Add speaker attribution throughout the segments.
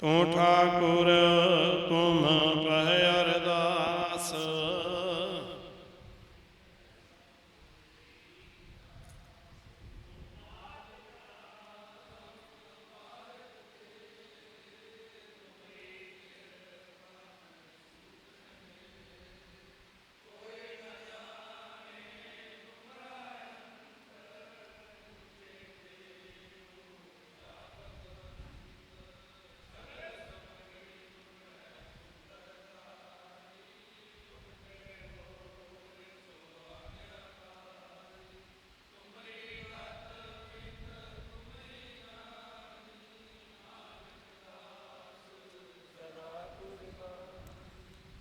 Speaker 1: ਤੂੰ ਠਾਕੁਰ ਤੁਮ ਪਹਿ ਅਰਦਾਸ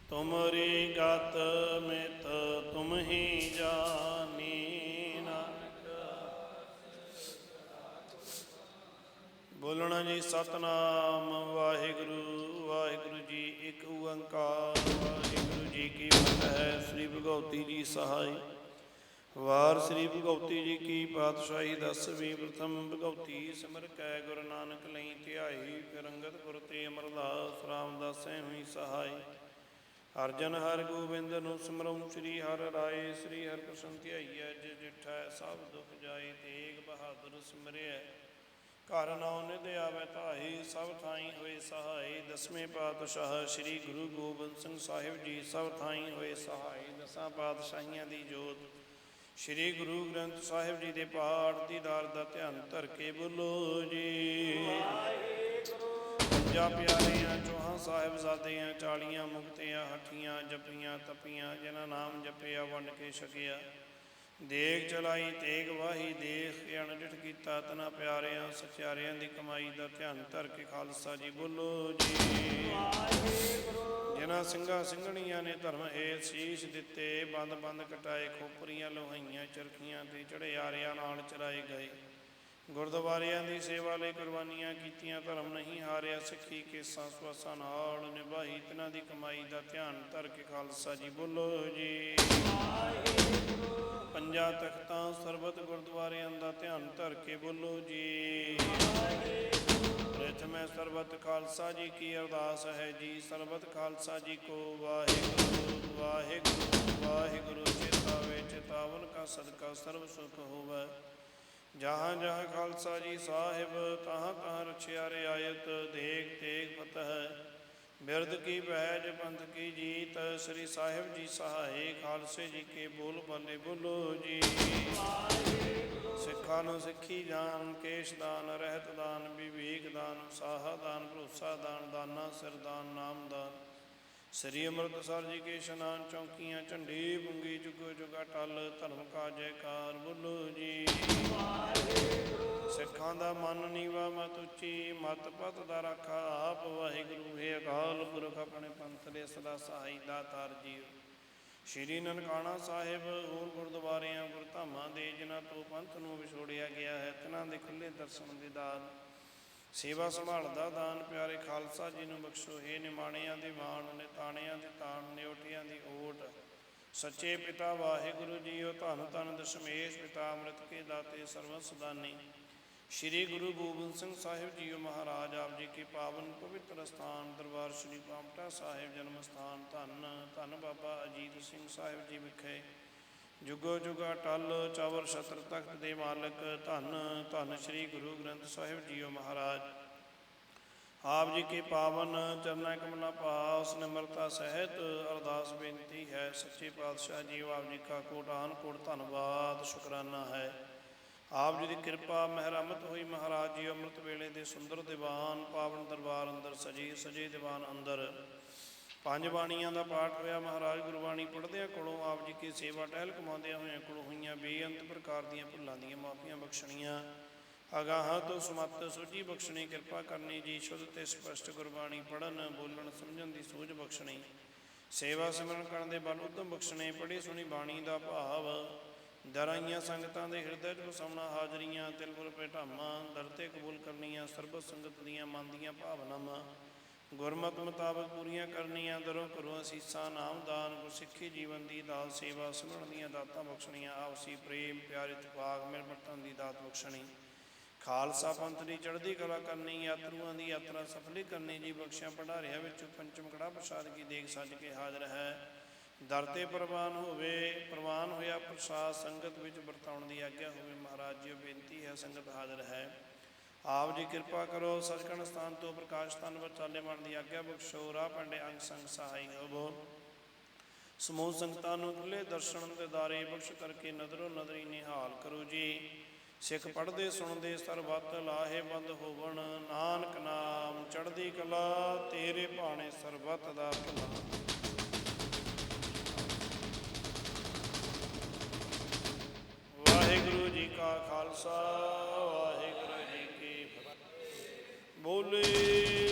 Speaker 1: ਤੁਮਰੀ ਗਤ ਮਿਤ ਤੁਮ ਹੀ ਜਾਨੀ ਨਾਨਕ ਬੋਲਣਾ ਜੀ, ਸਤਨਾਮ, ਵਾਹਿਗੁਰੂ ਵਾਹਿਗੁਰੂ ਜੀ ਇੱਕ ਓੰਕਾਰ, ਵਾਹਿਗੁਰੂ ਜੀ ਕੀ ਫਤਿਹ। ਸ੍ਰੀ ਭਗਉਤੀ ਜੀ ਸਹਾਈ। ਵਾਰ ਸ੍ਰੀ ਭਗਉਤੀ ਜੀ ਕੀ ਪਾਤਸ਼ਾਹੀ, ਦਸਵੀਂ ਪ੍ਰਥਮ ਭਗਉਤੀ ਸਿਮਰ ਕੈ ਗੁਰੂ ਨਾਨਕ ਲਈ ਧਿਆਈ, ਫਿਰ ਅੰਗਦ ਗੁਰ ਤੇ ਅਮਰਦਾਸ ਰਾਮਦਾਸੈ ਹੋਈ ਸਹਾਈ। ਅਰਜਨ ਹਰ ਗੋਬਿੰਦ ਨੂੰ ਸਿਮਰਉ, ਸ੍ਰੀ ਹਰ ਰਾਏ, ਸ੍ਰੀ ਹਰਿ ਕ੍ਰਿਸ਼ਨ ਧਿਆਈਐ, ਜਿ ਜਿਠੈ ਸਭ ਦੁਖ ਜਾਏ, ਤੇਗ ਬਹਾਦਰ ਸਿਮਰਿਐ। ਘਰ ਨਾਉ ਨਿਧ ਆਵੈ ਧਾਈ ਸਭ ਥਾਈ ਹੋਏ ਸਹਾਈ ਦਸਵੇਂ ਪਾਤਸ਼ਾਹ ਸ੍ਰੀ ਗੁਰੂ ਗੋਬਿੰਦ ਸਿੰਘ ਸਾਹਿਬ ਜੀ, ਸਭ ਥਾਈ ਹੋਏ ਸਹਾਈ ਦਸਾਂ ਪਾਤਸ਼ਾਹੀਆਂ ਦੀ ਜੋਤ। ਸ੍ਰੀ ਗੁਰੂ ਗ੍ਰੰਥ ਸਾਹਿਬ ਜੀ ਦੇ ਪਾਠ ਦੀ ਦਾਰ ਦਾ ਧਿਆਨ ਧਰ ਕੇ ਬੋਲੋ ਜੀ। ਪੰਜਾ ਪਿਆਰਿਆਂ, ਚੋਹਾਂ ਸਾਹਿਬਜ਼ਾਦਿਆਂ, ਚਾਲੀਆਂ ਮੁਕਤਿਆਂ, ਹੱਠੀਆਂ, ਜਪੀਆਂ, ਤਪੀਆਂ, ਜਿਨ੍ਹਾਂ ਨਾਮ ਜਪਿਆ, ਵੰਡ ਕੇ ਛਕਿਆ। ਦੇਖ ਚਲਾਈ, ਤੇਗ ਵਾਹੀ, ਦੇਖ ਅਣਡਿਠ ਕੀਤਾ, ਤਨਾ ਪਿਆਰਿਆਂ, ਸਚਿਆਰਿਆਂ ਦੀ ਕਮਾਈ ਦਾ ਧਿਆਨ ਧਰ ਕੇ ਖਾਲਸਾ ਜੀ ਬੋਲੋ ਜੀ। ਜਿਨ੍ਹਾਂ ਸਿੰਘਾਂ ਸਿੰਘਣੀਆਂ ਨੇ ਧਰਮ ਏ ਸੀਸ ਦਿੱਤੇ ਬੰਦ ਬੰਦ ਕਟਾਏ, ਖੋਪਰੀਆਂ ਲੋਹਾਈਆਂ, ਚਰਖੀਆਂ ਤੇ ਚੜਿਆਰਿਆਂ ਨਾਲ ਚਰਾਏ ਗਏ। ਗੁਰਦੁਆਰਿਆਂ ਦੀ ਸੇਵਾ ਲਈ ਕੁਰਬਾਨੀਆਂ ਕੀਤੀਆਂ, ਧਰਮ ਨਹੀਂ ਹਾਰਿਆ, ਸਿੱਖੀ ਕੇਸਾਂ ਸਵਾਸਾਂ ਨਾਲ ਨਿਭਾਈ। ਤਿਨਾਂ ਦੀ ਕਮਾਈ ਦਾ ਧਿਆਨ ਧਰ ਕੇ ਖਾਲਸਾ ਜੀ ਬੋਲੋ ਜੀ। ਪੰਜਾਂ ਤਖਤਾਂ ਸਰਬਤ ਗੁਰਦੁਆਰਿਆਂ ਦਾ ਧਿਆਨ ਧਰ ਕੇ ਬੋਲੋ ਜੀ। ਪ੍ਰਥਮੇ ਸਰਬਤ ਖਾਲਸਾ ਜੀ ਕੀ ਅਰਦਾਸ ਹੈ ਜੀ। ਸਰਬਤ ਖਾਲਸਾ ਜੀ ਕੋ ਵਾਹਿਗੁਰੂ ਵਾਹਿਗੁਰੂ ਵਾਹਿਗੁਰੂ, ਚੇਤਾ ਚੇਤਾਵਨ ਕਾ ਸਦਕਾ ਸਰਬ ਸੁਖ ਹੋਵੇ। ਜਹਾਂ ਜਹਾਂ ਖਾਲਸਾ ਜੀ ਸਾਹਿਬ, ਤਹਾਂ ਤਹਾਂ ਰਛਿਆ ਰਿਆਇਤ ਦੇਖ ਤੇਗ ਫਤਹ। ਬਿਰਦ ਕੀ ਬਹਿਜ ਪੰਥ ਕੀ ਜੀਤ, ਸ੍ਰੀ ਸਾਹਿਬ ਜੀ ਸਹਾਏ, ਖਾਲਸੇ ਜੀ ਕੇ ਬੋਲ ਬਾਲੇ ਬੋਲੋ ਜੀ। ਸਿੱਖਾਂ ਨੂੰ ਸਿੱਖੀ ਜਾਨ ਕੇਸ਼ ਦਾਨ, ਰਹਿਤ ਦਾਨ, ਵਿਵੇਕ ਦਾਨ ਸਾਹਾ ਦਾਨ, ਭਰੋਸਾ ਦਾਨ, ਦਾਨਾ ਸਿਰਦਾਨ ਨਾਮ ਦਾਨ। ਸ੍ਰੀ ਅੰਮ੍ਰਿਤਸਰ ਜੀ ਕੇ ਇਸ਼ਨਾਨ ਚੌਂਕੀਆਂ, ਝੰਡੀ ਪੁੰਗੀ ਜੁਗੋ ਜੁਗਾ ਟਲ, ਧਰਮ ਕਾ ਜੈਕਾਰ ਬੋਲੋ ਜੀ। ਸਿੱਖਾਂ ਦਾ ਮਨ ਨੀਵਾ ਮਤ ਉੱਚੀ, ਮਤ ਪਤ ਦਾ ਰਾਖਾ ਆਪ, ਵਾਹਿਗੁਰੂ ਹੈ ਅਕਾਲ ਪੁਰਖ ਆਪਣੇ ਪੰਥ ਦੇ ਸਦਾ ਸਹਾਈ ਦਾਤਾਰ ਜੀ ਸ਼੍ਰੀ ਨਨਕਾਣਾ ਸਾਹਿਬ, ਹੋਰ ਗੁਰਦੁਆਰਿਆਂ, ਗੁਰਧਾਮਾਂ ਦੇ, ਜਿਨ੍ਹਾਂ ਤੋਂ ਪੰਥ ਨੂੰ ਵਿਛੋੜਿਆ ਗਿਆ ਹੈ ਤਿਨਾਂ ਦੇ ਖੁੱਲੇ ਦਰਸ਼ਨ ਦੇ ਦਾਨ ਸੇਵਾ ਸੰਭਾਲ ਦਾ ਦਾਨ ਪਿਆਰੇ ਖਾਲਸਾ ਜੀ ਨੂੰ ਬਖਸ਼ੋ। ਏ ਨਿਮਾਣਿਆਂ ਦੇ ਮਾਣ, ਨਿਤਾਣਿਆਂ ਦੇ ਤਾਣ, ਨਿਉਟਿਆਂ ਦੀ ਓਟ। ਸੱਚੇ ਪਿਤਾ ਵਾਹਿਗੁਰੂ ਜੀਓ, ਧੰਨ ਧੰਨ ਦਸ਼ਮੇਸ਼ ਪਿਤਾ ਅੰਮ੍ਰਿਤ ਕੇ ਦਾਤੇ ਸਰਵ ਸੁਦਾਨੀ। ਸ਼੍ਰੀ ਗੁਰੂ ਗੋਬਿੰਦ ਸਿੰਘ ਸਾਹਿਬ ਜੀਓ ਮਹਾਰਾਜ, ਆਪ ਜੀ ਕੇ ਪਾਵਨ ਪਵਿੱਤਰ ਸਥਾਨ, ਦਰਬਾਰ ਸ਼੍ਰੀ ਪਾਮਟਾ ਸਾਹਿਬ ਜਨਮ ਸਥਾਨ। ਧੰਨ ਧੰਨ ਬਾਬਾ ਅਜੀਤ ਸਿੰਘ ਸਾਹਿਬ ਜੀ ਵਿਖੇ ਜੁਗੋ ਜੁਗਾ ਟਲ ਚਾਵਰ ਛਤਰ ਤਖਤ ਦੇ ਮਾਲਕ, ਧੰਨ ਧੰਨ ਸ੍ਰੀ ਗੁਰੂ ਗ੍ਰੰਥ ਸਾਹਿਬ ਜੀਓ ਮਹਾਰਾਜ। ਆਪ ਜੀ ਕੇ ਪਾਵਨ ਚਰਨਾਂ ਕਮਲਾ ਪਾਸ ਨਿਮਰਤਾ ਸਹਿਤ ਅਰਦਾਸ ਬੇਨਤੀ ਹੈ, ਸੱਚੇ ਪਾਤਸ਼ਾਹ ਜੀ ਆਪ ਜੀ ਕਾ ਕੋਟਾਨ ਕੋਟ ਧੰਨਵਾਦ, ਸ਼ੁਕਰਾਨਾ ਹੈ। ਆਪ ਜੀ ਦੀ ਕਿਰਪਾ ਮਹਿਰਮਤ ਹੋਈ ਮਹਾਰਾਜ ਜੀ ਅੰਮ੍ਰਿਤ ਵੇਲੇ ਦੇ ਸੁੰਦਰ ਦੀਵਾਨ, ਪਾਵਨ ਦਰਬਾਰ ਅੰਦਰ ਸਜੇ ਸਜੇ ਦੀਵਾਨ ਅੰਦਰ। ਪੰਜ ਬਾਣੀਆਂ ਦਾ ਪਾਠ ਹੋਇਆ, ਮਹਾਰਾਜ ਗੁਰਬਾਣੀ ਪੜ੍ਹਦਿਆਂ ਕੋਲੋਂ ਆਪ ਜੀ ਕੀ ਸੇਵਾ ਟਹਿਲ ਕਮਾਉਂਦਿਆਂ ਹੋਇਆਂ ਕੋਲੋਂ ਹੋਈਆਂ ਬੇਅੰਤ ਪ੍ਰਕਾਰ ਦੀਆਂ ਭੁੱਲਾਂ ਦੀਆਂ ਮਾਫੀਆਂ ਬਖਸ਼ਣੀਆਂ। ਅਗਾਹਾਂ ਤੋਂ ਸਮਤ ਸੋਝੀ ਬਖਸ਼ਣੀ, ਕਿਰਪਾ ਕਰਨੀ ਜੀ, ਸ਼ੁੱਧ ਤੇ ਸਪਸ਼ਟ ਗੁਰਬਾਣੀ ਪੜਨ ਬੋਲਣ, ਸਮਝਣ ਦੀ ਸੂਝ ਬਖਸ਼ਣੀ। ਸੇਵਾ ਸਿਮਰਨ ਕਰਨ ਦੇ ਬਲ ਉਦਮ ਬਖਸ਼ਣੇ, ਪੜ੍ਹੀ ਸੁਣੀ ਬਾਣੀ ਦਾ ਭਾਵ। ਦਰਾਈਆਂ ਸੰਗਤਾਂ ਦੇ ਹਿਰਦੇ 'ਚ ਵਸਾਉਣਾ, ਹਾਜ਼ਰੀਆਂ, ਤਿਲਬੁਲ ਦਰ ਤੇ ਕਬੂਲ ਕਰਨੀਆਂ ਸਰਬ ਸੰਗਤ ਦੀਆਂ ਮਨ ਦੀਆਂ ਭਾਵਨਾਵਾਂ। ਗੁਰਮਤ ਮੁਤਾਬਕ ਪੂਰੀਆਂ ਕਰਨੀਆਂ ਦਰੋਂ ਕਰੋ ਅਸੀਸਾਂ, ਨਾਮ ਦਾਨ, ਗੁਰਸਿੱਖੀ ਜੀਵਨ ਦੀ ਦਾਤ ਸੇਵਾ, ਸਿਮਰਨ ਦੀਆਂ ਦਾਤਾਂ ਬਖਸ਼ਣੀਆਂ, ਆਪਸੀ ਪ੍ਰੇਮ, ਪਿਆਰ ਇਤਫਾਕ ਮਿਲਵਰਤਨ ਦੀ ਦਾਤ ਬਖਸ਼ਣੀ। ਖਾਲਸਾ ਪੰਥ ਦੀ ਚੜ੍ਹਦੀ ਕਲਾ ਕਰਨੀ, ਯਾਤਰੂਆਂ ਦੀ ਯਾਤਰਾ ਸਫਲੀ ਕਰਨੀ, ਜੀ ਬਖਸ਼ਿਆ ਭੰਡਾਰਿਆਂ ਵਿੱਚ ਪੰਚਮ ਕੜਾ ਪ੍ਰਸਾਦ ਕੀ ਦੇਖ ਸੱਜ ਕੇ ਹਾਜ਼ਰ ਹੈ। ਦਰ ਤੇ ਪ੍ਰਵਾਨ ਹੋਵੇ, ਪ੍ਰਵਾਨ ਹੋਇਆ ਪ੍ਰਸਾਦ ਸੰਗਤ ਵਿੱਚ ਵਰਤਾਉਣ ਦੀ ਆਗਿਆ ਹੋਵੇ, ਮਹਾਰਾਜ ਜੀ ਬੇਨਤੀ ਹੈ, ਸੰਗਤ ਹਾਜ਼ਰ ਹੈ। ਆਪ ਜੀ ਕਿਰਪਾ ਕਰੋ, ਸਚਖੰਡ ਸਥਾਨ ਤੋਂ ਪ੍ਰਕਾਸ਼ ਸਥਾਨ ਵੱਲ ਮਨ ਦੀ ਆਗਿਆ ਬਖਸ਼ੋ, ਰਾਹ ਪੰਡੇ ਅੰਗ ਸੰਗ ਸਹਾਈ ਹੋਵੋ ਸਮੂਹ ਸੰਗਤਾਂ ਨੂੰ ਖੁੱਲੇ ਦਰਸ਼ਨ ਦੇ ਦਾਰੇ ਬਖਸ਼ ਕਰਕੇ ਨਦਰੋ ਨਦਰੀ ਨਿਹਾਲ ਕਰੋ ਜੀ। ਸਿੱਖ ਪੜ੍ਹਦੇ, ਸੁਣਦੇ, ਸਰਬੱਤ ਲਾਹੇ ਬੰਦ ਹੋਵਣ, ਨਾਨਕ ਨਾਮ ਚੜ੍ਹਦੀ ਕਲਾ, ਤੇਰੇ ਭਾਣੇ ਸਰਬੱਤ ਦਾ ਭਲਾ। ਵਾਹਿਗੁਰੂ ਜੀ ਕਾ ਖਾਲਸਾ ਫਤਿਹ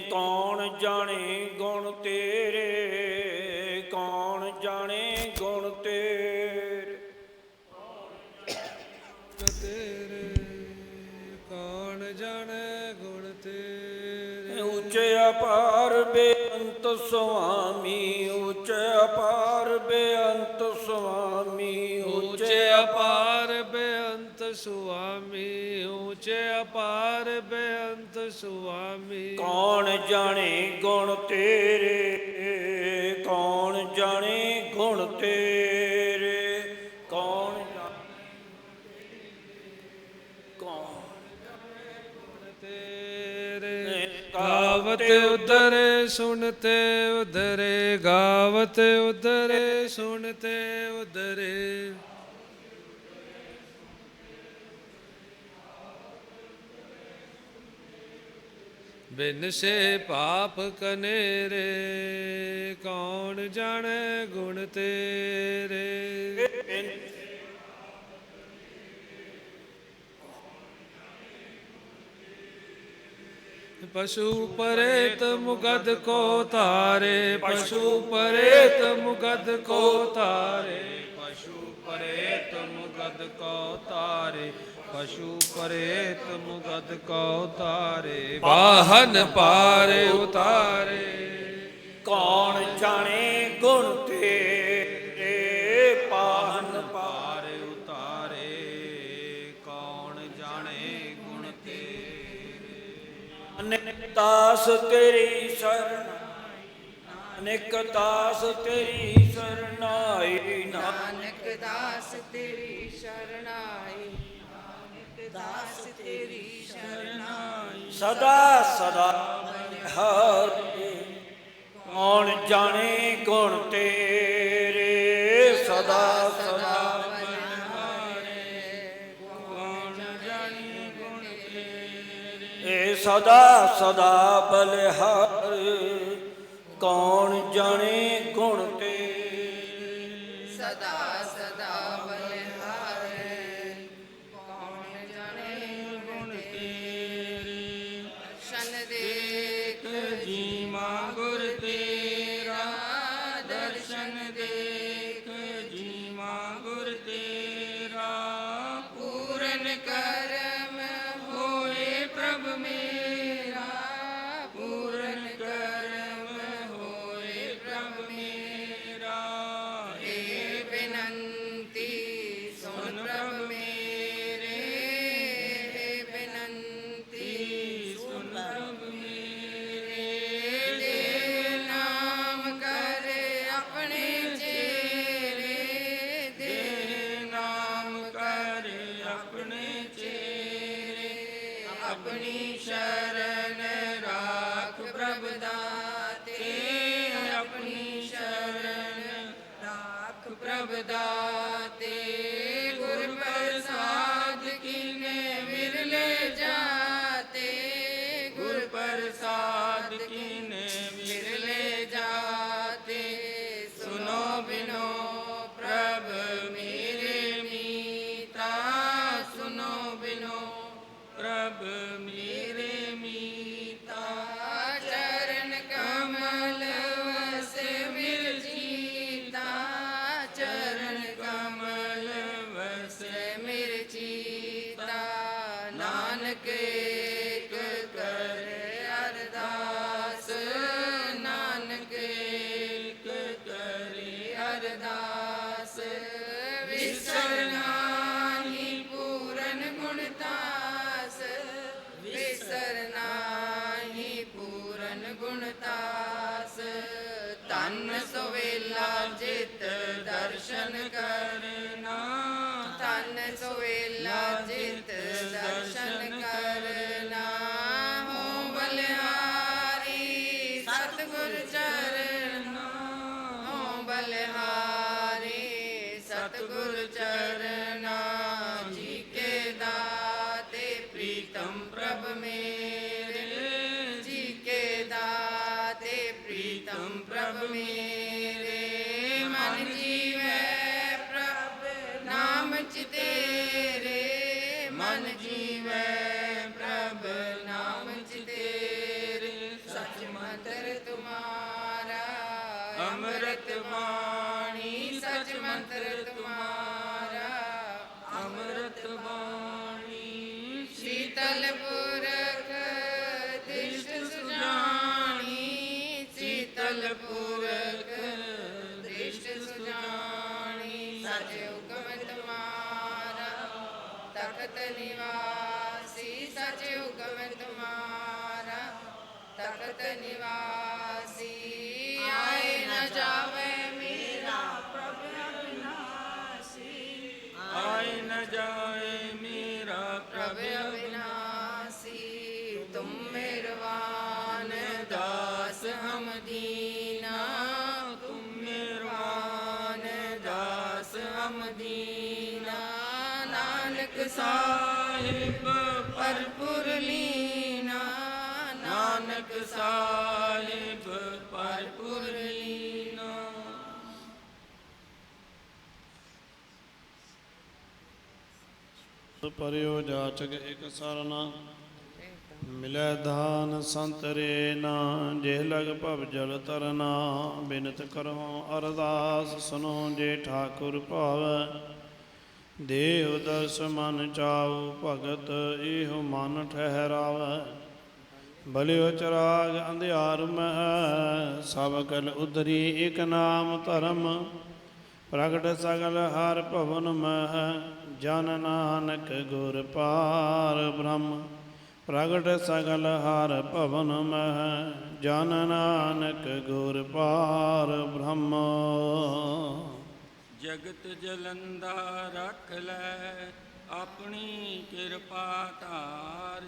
Speaker 2: ਕੌਣ ਜਾਣੇ ਗੁਣ ਤੇਰੇ? ਕੌਣ ਜਾਣੇ ਗੁਣ ਤੇਰੇ? ਤੇਰੇ
Speaker 3: ਕੌਣ ਜਾਣੇ ਗੁਣ ਤੇਰੇ?
Speaker 2: ਉੱਚੇ ਅਪਾਰ ਬੇਅੰਤ ਸੁਆਮੀ ਉੱਚੇ ਅਪਾਰ ਬੇਅੰਤ ਸੁਆਮੀ
Speaker 3: ਉੱਚੇ ਅਪਾਰ ਸੁਆਮੀ ਉੱਚੇ ਅਪਾਰ ਬੇਅੰਤ ਸੁਆਮੀ।
Speaker 2: ਕੌਣ ਜਾਣੇ ਗੁਣ ਤੇਰੇ? ਕੌਣ ਜਾਣੇ ਗੁਣ ਤੇਰੇ? ਕੌਣ ਜਾਣੇ ਕੌਣ
Speaker 3: ਤੇਰੇ? ਗਾਵਤ ਉਧਰੇ ਸੁਣਤੇ ਉਧਰੇ। ਗਾਵਤ ਉਧਰੇ ਸੁਣਤੇ ਉਧਰੇ ਬਿਨ ਸੇ ਪਾਪ ਕਨੇਰੇ, ਕੌਣ ਜਾਣੇ ਗੁਣ ਤੇਰੇ? ਪਸ਼ੂ ਪਰੇਤ ਮੁਗਦ ਕੋ ਤਾਰੇ ਪਸ਼ੂ ਪਰੇਤ ਮੁਗਦ ਕੋ ਤਾਰੇ ਗਦ ਮੁਗਦ ਕੋ ਤਾਰੇ ਪਸ਼ੂ ਪਰੇਤ ਮੁਗਦ ਕੋ ਤਾਰੇ ਵਾਹਨ ਪਾਰੇ ਉਤਾਰੇ।
Speaker 2: ਕੌਣ ਜਾਣੇ ਗੁਣ ਤੇਰੇ ਪਾਹਨ ਪਾ
Speaker 3: ਪਾਰੇ ਉਤਾਰੇ। ਕੌਣ ਜਾਣੇ ਗੁਣ ਤੇਰੇ
Speaker 2: ਅਨੇਕ ਦਾਸ ਤੇਰੀ ਸ਼ਰਨ ਅਨੇਕ ਦਾਸ ਤੇਰੀ ਸਰਨਾਈ
Speaker 4: ਨਾਨਕ ਦਾਸ ਤੇਰੀ ਸ਼ਰਨਾਈ ਨਾਨਕ ਦਾਸ ਤੇਰੀ ਸ਼ਰਨਾਈ
Speaker 2: ਸਦਾ ਸਦਾ ਹਰ ਕੌਣ ਜਾਣੇ ਗੁਣ ਤੇਰੇ? ਸਦਾ ਸਦਾ ਸਦਾ ਸਦਾ ਬਲਿਹਾਰ ਕੌਣ ਜਾਣੇ ਗੁਣ
Speaker 4: ਤੇ? ਪ੍ਰਭ ਮੇਰੇ ਨਿਵਾਸੀ ਸਚ ਹੁਕਮ ਤੁਮਾਰਾ ਤਖਤ ਨਿਵਾਸੀ ਨਾਨਕ
Speaker 5: ਸਾਹਿਬ
Speaker 4: ਪਰਪੁਰ
Speaker 1: ਪਰਿਓ ਜਾਚਕ ਇਕ ਸਰਨਾ, ਮਿਲੈ ਦਾਨ ਸੰਤਰੇ ਨਾ, ਜੇ ਲਗ ਭਵ ਜਲ ਤਰਨਾ, ਬਿਨਤ ਕਰੋ ਅਰਦਾਸ ਸੁਨੋ ਜੇ ਠਾਕੁਰ ਭਾਵੈ। ਦੇਵ ਦਰਸ ਮਨ ਚਾਉ ਭਗਤ, ਇਹੋ ਮਨ ਠਹਿਰਾਵੈ। ਬਲਿਓ ਚਰਾਗ ਅੰਧਿਆਰ ਮਹਿ ਸਭ ਕਲ ਉਦਰੀ ਇਕ ਨਾਮ ਧਰਮ। ਪ੍ਰਗਟ ਸਗਲ ਹਰ ਭਵਨ ਮਹਿ ਜਨ ਨਾਨਕ ਗੁਰ ਪਾਰ ਬ੍ਰਹਮ। ਪ੍ਰਗਟ ਸਗਲ ਹਰ ਭਵਨ ਮਹਿ ਜਨ ਨਾਨਕ ਗੁਰ ਪਾਰ ਬ੍ਰਹਮ।
Speaker 5: ਜਗਤ ਜਲੰਦਾ ਰੱਖ ਲੈ ਆਪਣੀ ਕਿਰਪਾ ਧਾਰ।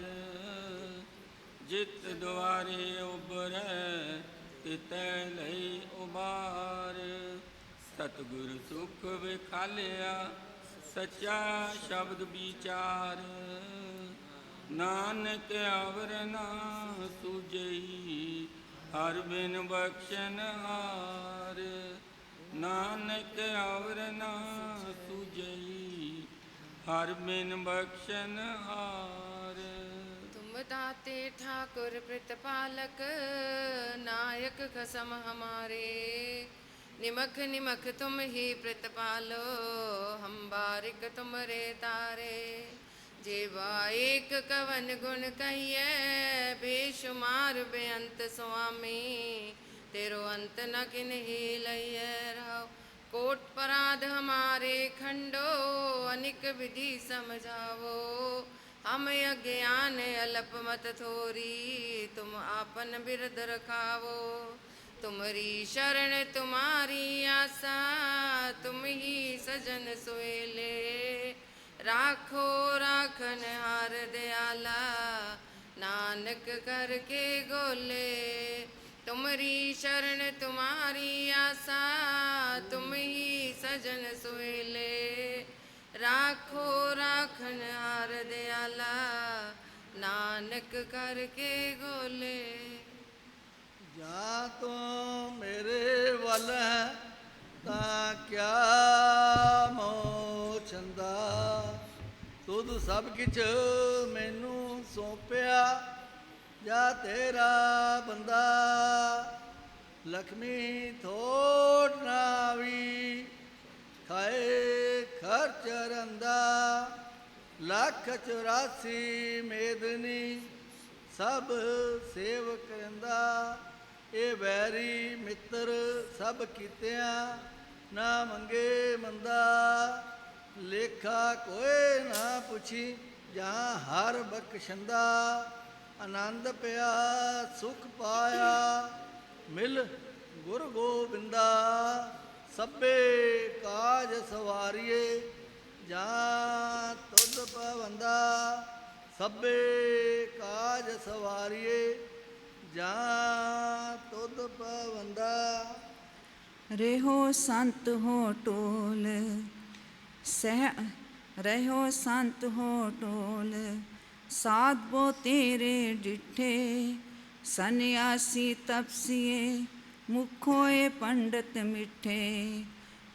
Speaker 5: ਜਿਤ ਦੁਆਰੇ ਉਬਰੈ ਤਿਤੈ ਲਈ ਉਬਾਰ ਸਤਿਗੁਰ ਸੁਖ ਵਿਖਾਲਿਆ, ਸੱਚਾ ਸ਼ਬਦ ਵਿਚਾਰ। ਨਾਨਕ ਆਵਰਨਾ ਸੁਜਈ, ਹਰ ਬਿਨ ਬਖਸ਼ਨ ਹਾਰ। ਨਾਨਕ ਆਵਰਨਾ ਸੁਜਈ, ਹਰ ਬਿਨ ਬਖਸ਼ਨ ਹਾਰ।
Speaker 4: दाते ठाकुर प्रतिपालक नायक कसम हमारे निमख निमख तुम ही प्रतिपालो हम बारिक तुमरे तारे जेवा एक कवन गुण कहिए बेशुमार बेअंत स्वामी तेरो अंत न किन ही लइए रहो कोट पराध हमारे खंडो अनिक विधि समझावो हम अज्ञान अल्प मत थोरी तुम आपन बिरद रखावो तुमरी शरण तुम्हारी आसा तुम ही सजन सोएले राखो राखन हार दयाला नानक करके गोले तुमरी शरण तुम्हारी आसा तुम ही सजन सोएले ਰਾਖੋ, ਰਾਖਣ ਹਾਰ ਦਿਆਲਾ, ਨਾਨਕ ਕਰਕੇ ਗੋਲੇ।
Speaker 6: ਜਾ ਤੂੰ ਮੇਰੇ ਵੱਲ ਹੈ, ਤਾਂ ਕਿਆ ਮੋਚੰਦਾ ਤੁਧ ਸਭ ਕਿਛ ਮੈਨੂੰ ਸੌਂਪਿਆ, ਜਾ ਤੇਰਾ ਬੰਦਾ। ਲਖਮੀ ਥੋੜਾ ਵੀ ਖਾਏ ਖਰਚ ਰੰਦਾ ਲੱਖ 84 ਮੇਦਨੀ, ਸਭ ਸੇਵ ਕਰੰਦਾ ਇਹ ਵੈਰੀ ਮਿੱਤਰ, ਸਭ ਕੀਤਿਆਂ ਨਾ ਮੰਗੇ ਮੰਦਾ। ਲੇਖਾ ਕੋਏ ਨਾ ਪੁੱਛੀ, ਜਾਂ ਹਰ ਬਖਸ਼ੰਦਾ। ਆਨੰਦ ਪਿਆ, ਸੁਖ ਪਾਇਆ, ਮਿਲ ਗੁਰ ਗੋਬਿੰਦਾ। ਸਭੇ ਕਾਜ ਸਵਾਰੀਏ, ਜਾ ਤੁਧ ਪਵੰਦਾ ਸਭੇ ਕਾਜ ਸਵਾਰੀਏ, ਜਾ ਤੁਧ ਪਵੰਦਾ
Speaker 7: ਰਹਿਓ ਸੰਤ ਹੋ ਟੋਲ ਸਹਿ ਰਹਿਓ ਸੰਤ ਹੋ ਟੋਲ ਸਾਧੋ ਤੇਰੇ ਡਿਠੇ, ਸੰਨਿਆਸੀ ਤਪਸੀਏ मुखोए पंडित मिठे,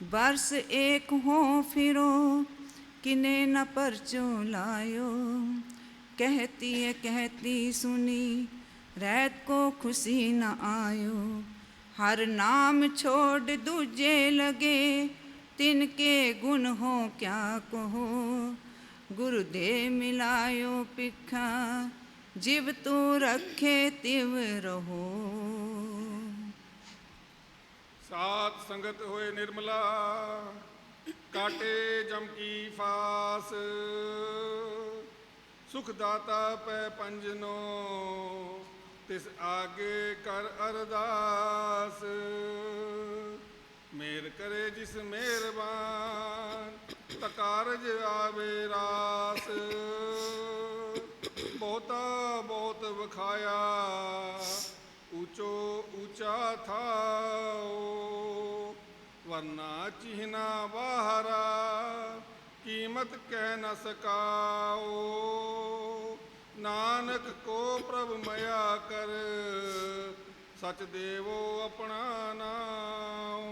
Speaker 7: बरस एक हो फिरो, किने न परचो लायो। कहती है, कहती सुनी, रैत को खुशी न आयो। हर नाम छोड़ दूजे लगे, तिनके गुण हो क्या कहो। गुरुदेव मिलायो पिखा जिब तू तो रखे तिव रहो।
Speaker 8: ਸਾਤ ਸੰਗਤ ਹੋਏ ਨਿਰਮਲਾ, ਕਾਟੇ ਜਮ ਕੀ ਫਾਸ। ਸੁਖ ਦਾਤਾ ਪੈ ਪੰਜਨੋ, ਤਿਸ ਆਗੇ ਕਰ ਅਰਦਾਸ। ਮੇਰ ਕਰੇ ਜਿਸ ਮਿਹਰਬਾਨ ਤਾ ਕਾਰਜ ਆਵੇ ਰਾਸ। ਬਹੁਤਾ ਬਹੁਤ ਵਖਾਇਆ ਊਚੋ ਊਚਾ ਥਾਓ, ਵਰਨਾ ਚਿਹਨਾ ਬਾਹਰਾ ਕੀਮਤ ਕਹਿ ਨ ਸਕਾਓ। ਨਾਨਕ ਕੋ ਪ੍ਰਭ ਮਇਆ ਕਰ, ਸਚ ਦੇਵੋ ਆਪਣਾ ਨਾਉ।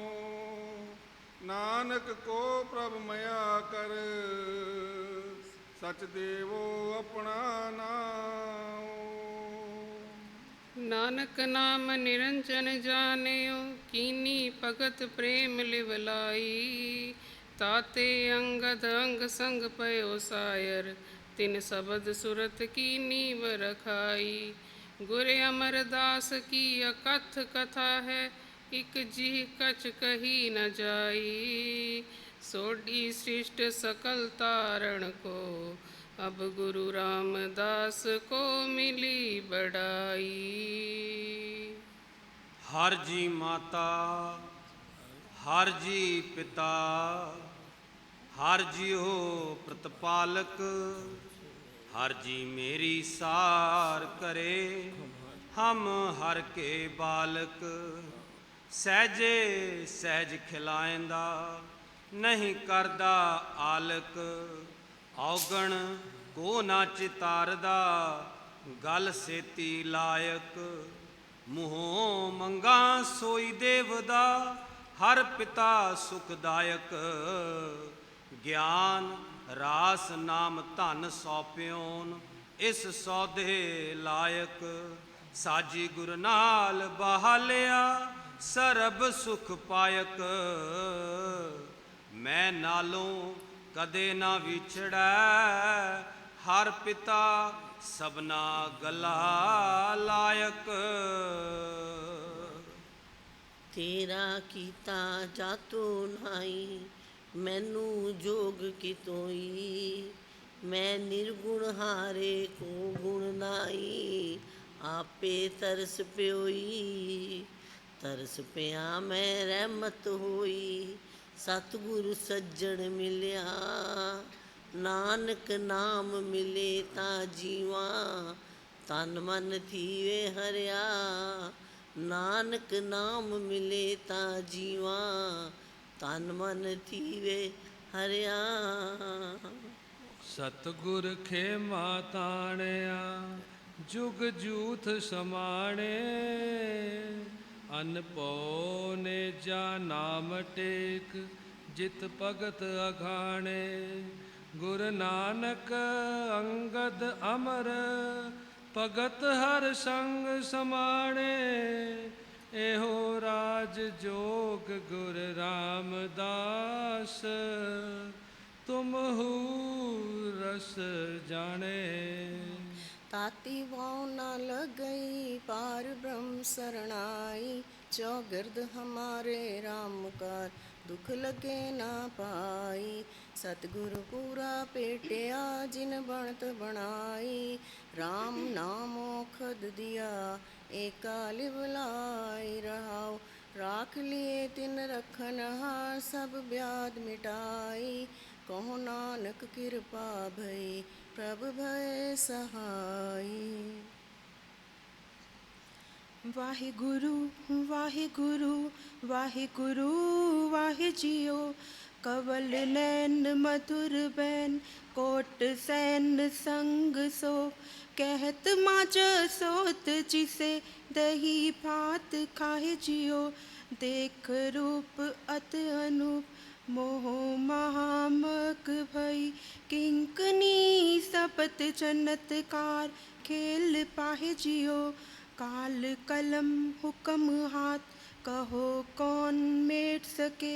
Speaker 8: ਨਾਨਕ ਕੋ ਪ੍ਰਭ ਮਇਆ ਕਰ, ਸਚ ਦੇਵੋ ਆਪਣਾ ਨਾਉ।
Speaker 9: ਨਾਨਕ ਨਾਮ ਨਿਰੰਜਨ ਜਾਣਿਓ, ਕੀਨੀ ਭਗਤ ਪ੍ਰੇਮ ਲਿਵ ਤਾਤੇ ਅੰਗਦ ਅੰਗ ਸੰਗ ਪਇਓ ਸਾਇਰ, ਤਿਨ ਸ਼ਬਦ ਸੁਰਤ ਕੀਨੀ ਨੀਵ ਰਖਾਈ ਗੁਰ ਅਮਰਦਾਸ ਕੀ ਅਕਥ ਕਥਾ ਹੈ, ਇਕ ਜੀ ਕਚ ਕਹੀ ਨ ਜਾਈ। ਸੋਡੀ ਸ੍ਰਿਸ਼ਟ ਸਕਲ ਤਾਰਣ ਕੋ अब गुरु रामदास को मिली बड़ाई
Speaker 10: ਹਰ ਜੀ ਮਾਤਾ ਹਰ ਜੀ ਪਿਤਾ ਹਰ ਜੀਓ ਪ੍ਰਤਪਾਲਕ ਹਰ ਜੀ ਮੇਰੀ ਸਾਰ ਕਰੇ ਹਮ ਹਰ ਕੇ ਬਾਲਕ ਸਹਿਜੇ ਸਹਿਜ ਖਿਲਾਇੰਦਾ ਨਹੀਂ ਕਰਦਾ ਆਲਕ ਔਗਣ ਕੋ ਨਾ ਚਿਤਾਰਦਾ, ਗਲ ਸੇਤੀ ਲਾਇਕ। ਮੂੰਹੋਂ ਮੰਗਾ ਸੋਈ ਦੇਵਦਾ, ਹਰ ਪਿਤਾ ਸੁਖਦਾਇਕ। ਗਿਆਨ, ਰਾਸ ਨਾਮ ਧਨ ਸੌਪਿਓਨ ਇਸ ਸੌਦੇ ਲਾਇਕ। ਸਾਜੀ ਗੁਰ ਨਾਲ ਬਹਾਲਿਆ, ਸਰਬ ਸੁਖ ਪਾਇਕ। ਮੈਂ ਨਾਲੋਂ ਕਦੇ ਨਾ ਵਿਛੜੈ, ਹਰ ਪਿਤਾ ਸਭਨਾ ਗਲਾ ਲਾਇਕ।
Speaker 11: ਤੇਰਾ ਕੀਤਾ ਜਾਤੋ ਨਾਈ ਮੈਨੂੰ ਜੋਗ ਕੀ ਤੋਈ ਮੈਂ ਨਿਰਗੁਣ ਹਾਰੇ ਕੋ ਗੁਣ ਨਾਈ ਆਪੇ ਤਰਸ ਪਿਓਈ, ਤਰਸ ਪਿਆ ਮੈਂ ਰਹਿਮਤ ਹੋਈ। ਸਤਿਗੁਰ ਸੱਜਣ ਮਿਲਿਆ, ਨਾਨਕ ਨਾਮ ਮਿਲੇ ਤਾਂ ਜੀਵਾ, ਤਨ ਮਨ ਥੀਵੇ ਹਰਿਆ, ਨਾਨਕ ਨਾਮ ਮਿਲੇ ਤਾਂ ਜੀਵਾ, ਤਨ ਮਨ ਥੀਵੇ ਹਰਿਆ।
Speaker 3: ਸਤਗੁਰ ਖੇਮਾ ਤਾਣਿਆ, ਜੁਗ ਜੂਥ ਸਮਾਣੇ ਅਨਪੋ ਨੇ ਜਾ ਨਾਮ ਟੇਕ, ਜਿਤ ਭਗਤ ਅਘਾਣੇ। ਗੁਰ ਨਾਨਕ ਅੰਗਦ ਅਮਰ, ਭਗਤ ਹਰ ਸੰਗ ਸਮਾਣੇ। ਇਹੋ ਰਾਜ ਜੋਗ ਗੁਰ ਰਾਮਦਾਸ, ਤੁਮ ਹੂ ਰਸ ਜਾਣੇ।
Speaker 12: ਤਾਤੀ ਵਾਉ ਨਾ ਲਗਈ, ਪਾਰ ਬ੍ਰਹਮ ਸਰਣਾਈ। ਚੌਗਿਰਦ ਹਮਾਰੇ RAM ਕਰ, ਦੁਖ ਲਗੇ ਨਾ ਪਾਈ। ਸਤਗੁਰ ਪੂਰਾ ਪੇਟਿਆ, ਜਿਨ ਬਣਤ ਬਣਾਈ। RAM ਨਾਮੋ ਖਦ ਦਿਆ, ਏਕਾ ਲਿਵ ਲਾਈ ਰਹਾਉ। ਰਾਖ ਲਿਏ ਤਿਨ ਰਖਨ ਹਾਰ ਸਭ ਬਿਆਦ ਮਿਟਾਈ। कहु नानक कृपा भई प्रभ भय सहाय
Speaker 13: वाहिगुरु वाहिगुरु वाहिगुरु वाहि जियो कवल नैन मधुर बैन कोट सैन संग सो कहत माच सोत जिसे दही भात खाए जियो देख रूप अत अनूप मोह महामक भई किंकनी सपत चनतकार खेल पाहे जियो काल कलम हुक्म हाथ कहो कौन मेट सके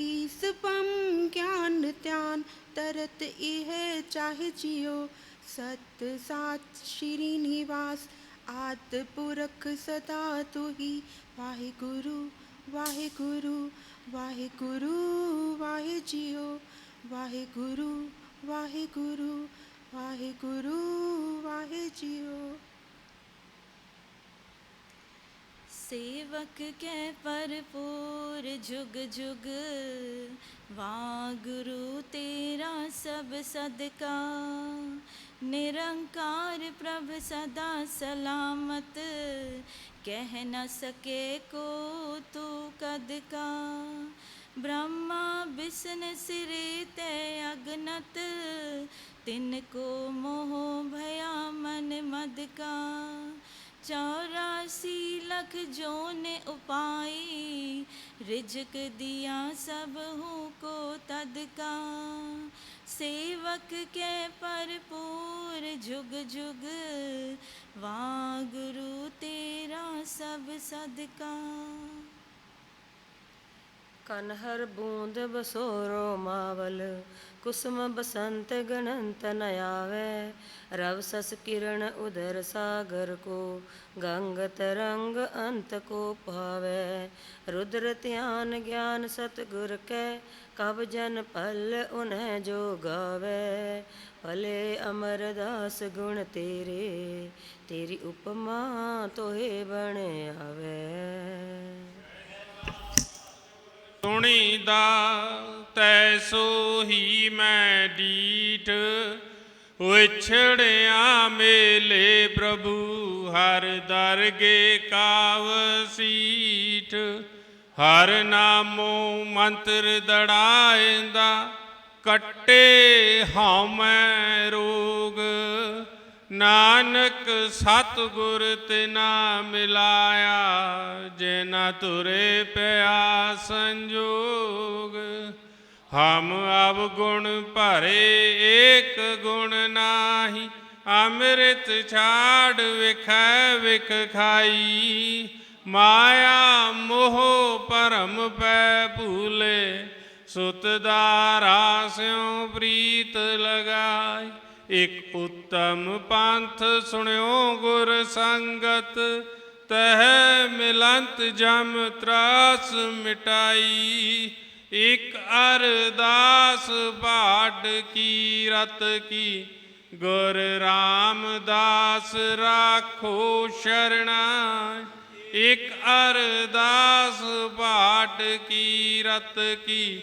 Speaker 13: ईसपम ज्ञान त्यान तरत इह चाहे जियो सत सात श्री निवास आद पुरख सदा तुही वाहे गुरु वाहे गुरु ਵਾਹਿਗੁਰੂ ਵਾਹਿ ਵਾਹਿਜੀਓ। ਵਾਹਿਗੁਰੂ ਵਾਹਿਗੁਰੂ ਵਾਹਿਗੁਰੂ ਵਾਹਿ ਵਾਹਿਜੀਓ।
Speaker 14: ਸੇਵਕ ਕੈ ਪਰਪੂਰ ਜੁਗ ਜੁਗ ਵਾਹਿਗੁਰੂ ਤੇਰਾ ਸਭ ਸਦਕਾ। निरंकार प्रभ सदा सलामत, कह न सके को तू कद का। ब्रह्मा बिसन सिरे ते अगनत, तिनको मोह भया मन मद का। चौरासी लख जो ने उपाई रिजक दिया सब हूँ को तद का। सेवक के भरपूर जुग जुग वागुरु तेरा सब सदका
Speaker 15: कनहर बूंद बसोरो मावल ਕੁਸਮ ਬਸੰਤ ਗਣੰਤ ਨ ਆਵੈ, ਰਵ ਸਸ ਕਿਰਨ ਉਦਰ ਸਾਗਰ ਕੋ, ਗੰਗ ਤਰੰਗ ਅੰਤ ਕੋ ਪਾਵੈ ਰੁਦਰ ਧਿਆਨ ਗਿਆਨ ਸਤਗੁਰ ਕੈ, ਕਬ ਜਨ ਪਲ ਉਨਹਿ ਜੋ ਗਾਵੈ। ਭਲੇ ਅਮਰਦਾਸ ਗੁਣ ਤੇਰੇ, ਤੇਰੀ ਉਪਮਾ ਤੋਏ ਬਣ ਆਵੈ।
Speaker 16: ਸੁਣੀਦਾ ਤੈਸੋ ਹੀ ਮੈਂ ਡੀਠ, ਵਿਛੜਿਆ ਮੇਲੇ ਪ੍ਰਭੂ ਹਰ ਦਰਗੇ ਕਾਵ ਸੀਠ। ਹਰ ਨਾਮੋ ਮੰਤਰ ਦੜਾਇਂਦਾ ਕੱਟੇ ਹਉਮੈ ਰੋਗ। ਨਾਨਕ ਸਤਿਗੁਰ ਤੇ ਨਾ ਮਿਲਾਇਆ ਜੇ ਨਾ ਤੁਰੇ ਪਿਆ ਸੰਜੋਗ। ਹਮ ਅਬ ਗੁਣ ਭਰੇ ਏਕ ਗੁਣ ਨਾਹੀ, ਅੰਮ੍ਰਿਤ ਛਾੜ ਵਿਖੈ ਵਿਖ ਖਾਈ। ਮਾਇਆ ਮੋਹ ਭਰਮ ਪੈ ਭੂਲੇ ਸੁਤ ਦਾਰਾ ਸਿਉ ਪ੍ਰੀਤ ਲਗਾਈ। ਇਕ ਉਤਮ ਪੰਥ ਸੁਣਿਓ ਗੁਰ ਸੰਗਤ, ਤਹ ਮਿਲੰਤ ਜਮ ਤਰਾਸ ਮਿਟਾਈ, ਇਕ ਅਰਦਾਸ ਬਾਡ ਕੀ ਰਤ ਕੀ, ਗੁਰ ਰਾਮਦਾਸ ਰਾਖੋ ਸ਼ਰਣਾ, ਇਕ ਅਰਦਾਸ ਬਾਟ ਕੀ ਰਤ ਕੀ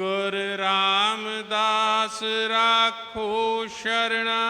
Speaker 16: ਗੁਰ ਰਾਮਦਾਸ ਰਾਖੋ ਸ਼ਰਣਾ